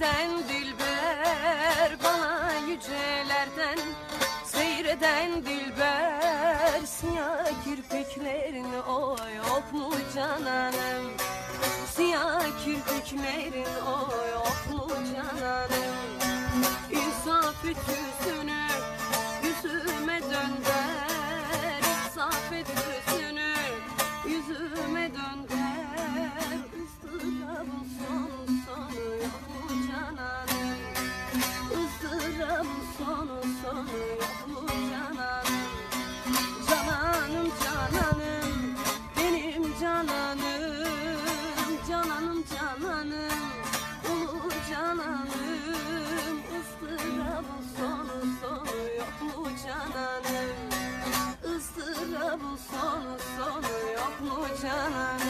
Seyreden dilber bana yücelerden Seyreden dilber siyah kirpiklerin o yok mu cananım? Siyah kirpiklerin o sonu sonu yok mu cananım. Cananım cananım benim cananım. Cananım cananım ulu cananım. Istırabın sonu sonu yok mu cananım Istırabın sonu sonu yok mu cananım.